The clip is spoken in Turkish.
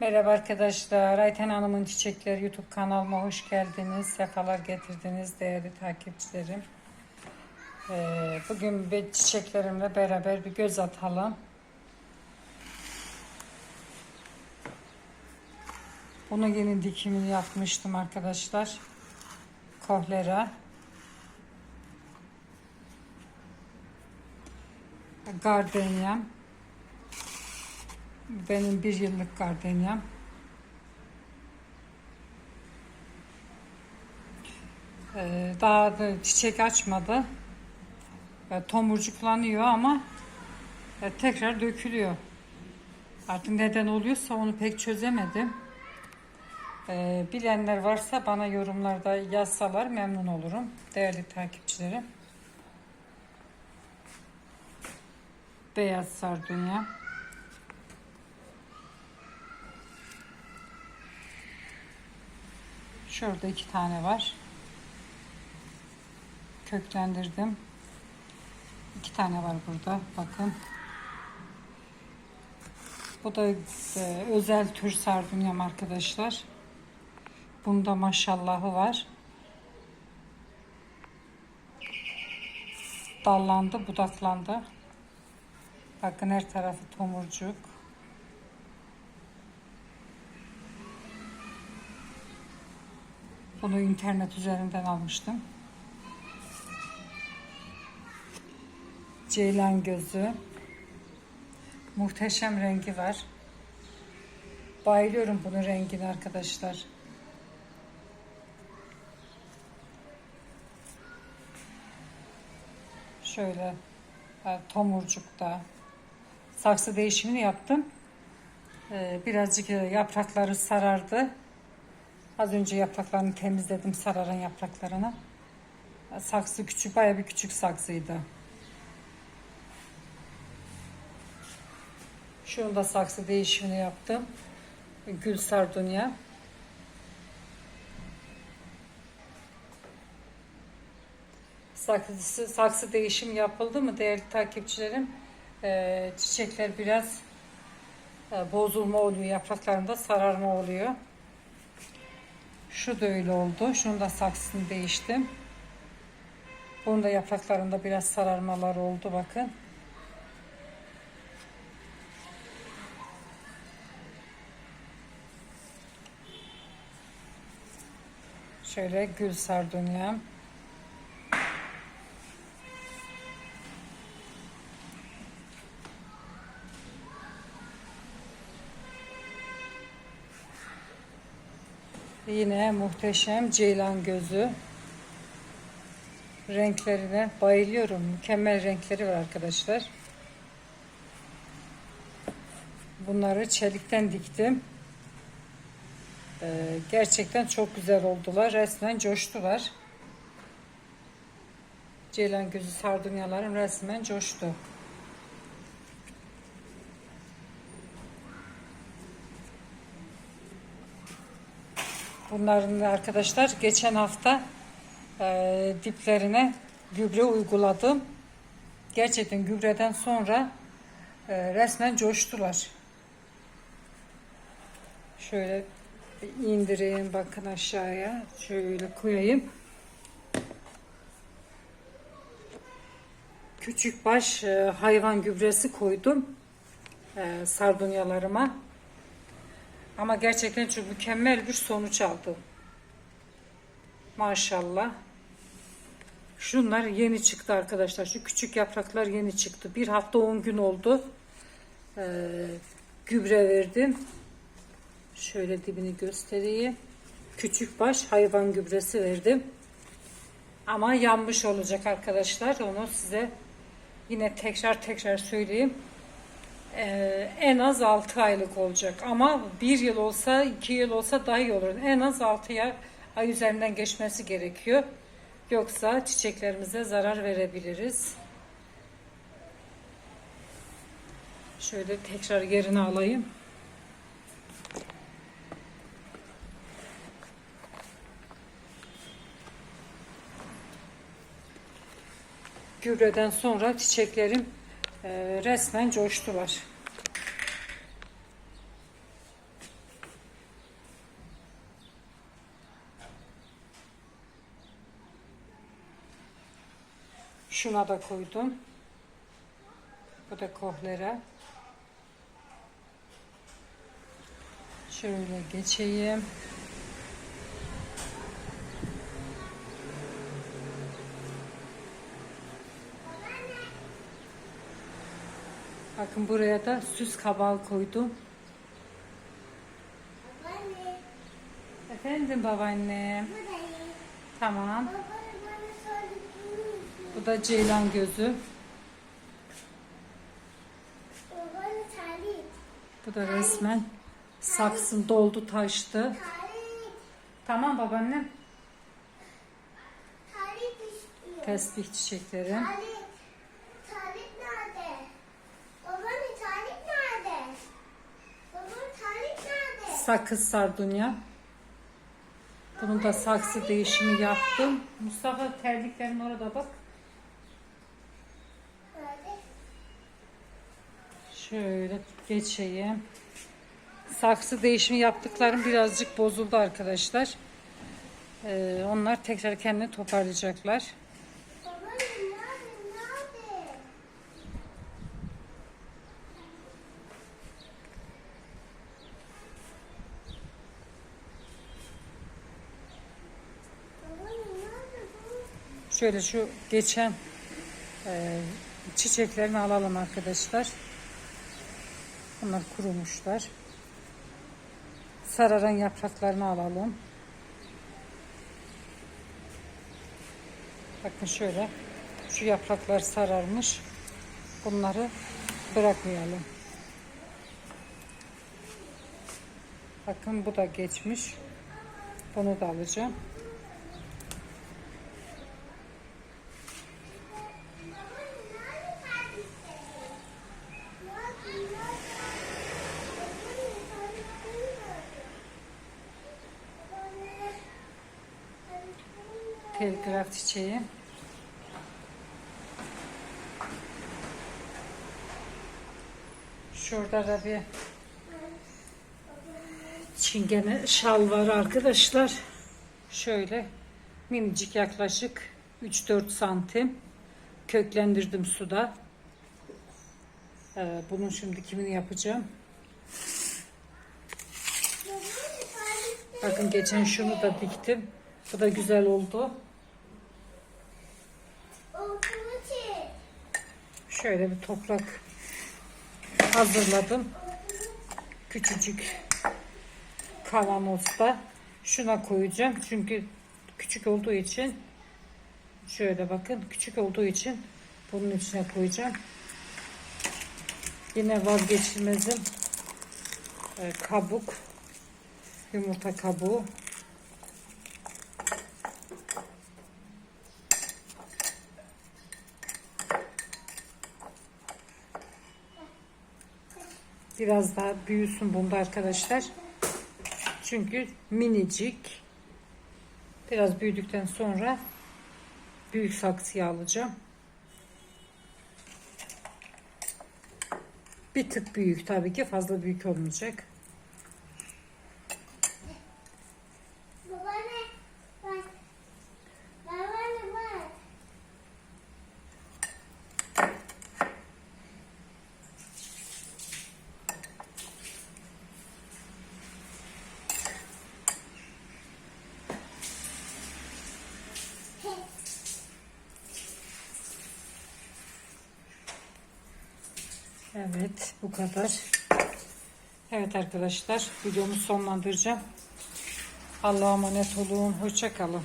Merhaba arkadaşlar. Ayten Hanım'ın Çiçekleri YouTube kanalıma hoş geldiniz. Sefalar getirdiniz değerli takipçilerim. Ee, bugün bir çiçeklerimle beraber bir göz atalım. Bunu yeni dikimini yapmıştım arkadaşlar. Kohlera. Gardenyam. Benim bir yıllık gardenyam. Ee, daha da çiçek açmadı. E, tomurcuklanıyor ama e, tekrar dökülüyor. Artık neden oluyorsa onu pek çözemedim. Ee, bilenler varsa bana yorumlarda yazsalar memnun olurum. Değerli takipçilerim. Beyaz sardunya. Şurada iki tane var. Köklendirdim. İki tane var burada. Bakın. Bu da e, özel tür sardunyam arkadaşlar. Bunda maşallahı var. Dallandı, budaklandı. Bakın her tarafı tomurcuk. Bunu internet üzerinden almıştım. Ceylan gözü. Muhteşem rengi var. Bayılıyorum bunun rengine arkadaşlar. Şöyle e, tomurcukta saksı değişimini yaptım. E, birazcık e, yaprakları sarardı. Az önce yapraklarını temizledim sararan yapraklarını. Saksı küçük, baya bir küçük saksıydı. Şunu da saksı değişimini yaptım. Gül sardunya. Saksı, saksı değişim yapıldı mı değerli takipçilerim? Ee, çiçekler biraz e, bozulma oluyor. Yapraklarında sararma oluyor. Şu da öyle oldu. Şunun da saksısını değiştim. Bunun da yapraklarında biraz sararmalar oldu bakın. Şöyle gül sardunyam. Yine muhteşem ceylan gözü. Renklerine bayılıyorum. Mükemmel renkleri var arkadaşlar. Bunları çelikten diktim. Ee, gerçekten çok güzel oldular. Resmen coştular. Ceylan gözü sardunyalarım resmen coştu. Bunların da arkadaşlar geçen hafta e, diplerine gübre uyguladım. Gerçekten gübreden sonra e, resmen coştular. Şöyle indireyim bakın aşağıya. Şöyle koyayım. Küçük baş e, hayvan gübresi koydum e, sardunyalarıma. Ama gerçekten çok mükemmel bir sonuç aldım. Maşallah. Şunlar yeni çıktı arkadaşlar. Şu küçük yapraklar yeni çıktı. Bir hafta 10 gün oldu. Ee, gübre verdim. Şöyle dibini göstereyim. Küçük baş hayvan gübresi verdim. Ama yanmış olacak arkadaşlar. Onu size yine tekrar tekrar söyleyeyim. Ee, en az 6 aylık olacak. Ama 1 yıl olsa 2 yıl olsa daha iyi olur. En az 6 ay üzerinden geçmesi gerekiyor. Yoksa çiçeklerimize zarar verebiliriz. Şöyle tekrar yerine alayım. Gübreden sonra çiçeklerim ee, resmen coştular. Şuna da koydum. Bu da kohlere. Şöyle geçeyim. Bakın buraya da süs kabağı koydum. Babaanne, Efendim babaanne. buradayım. Tamam. Bu da ceylan gözü. Bu da resmen saksın doldu taştı. Tamam babaannem. Tesbih çiçekleri. Sakız sardunya. Bunun da saksı değişimi yaptım. Mustafa terliklerin orada bak. Şöyle geçeyim. Saksı değişimi yaptıklarım birazcık bozuldu arkadaşlar. Ee, onlar tekrar kendini toparlayacaklar. Babaanne nerede? Nerede? Babaanne nerede bu? Şöyle şu geçen e, çiçeklerini alalım arkadaşlar. Bunlar kurumuşlar. Sararan yapraklarını alalım. Bakın şöyle. Şu yapraklar sararmış. Bunları bırakmayalım. Bakın bu da geçmiş. Bunu da alacağım. Telgraf çiçeği. Şurada da bir çingene şal var arkadaşlar. Şöyle minicik yaklaşık 3-4 santim köklendirdim suda. Ee, bunun şimdi kimini yapacağım. Bakın geçen şunu da diktim. Bu da güzel oldu. Şöyle bir toprak hazırladım. Küçücük kavanozda. Şuna koyacağım. Çünkü küçük olduğu için şöyle bakın küçük olduğu için bunun içine koyacağım. Yine vazgeçilmezim e, kabuk yumurta kabuğu. Biraz daha büyüsün bunda arkadaşlar. Çünkü minicik. Biraz büyüdükten sonra büyük saksıya alacağım. Bir tık büyük tabii ki fazla büyük olmayacak. Babaanne bak. Babaanne bak. Evet bu kadar. Evet arkadaşlar videomu sonlandıracağım. Allah'a emanet olun. Hoşça kalın.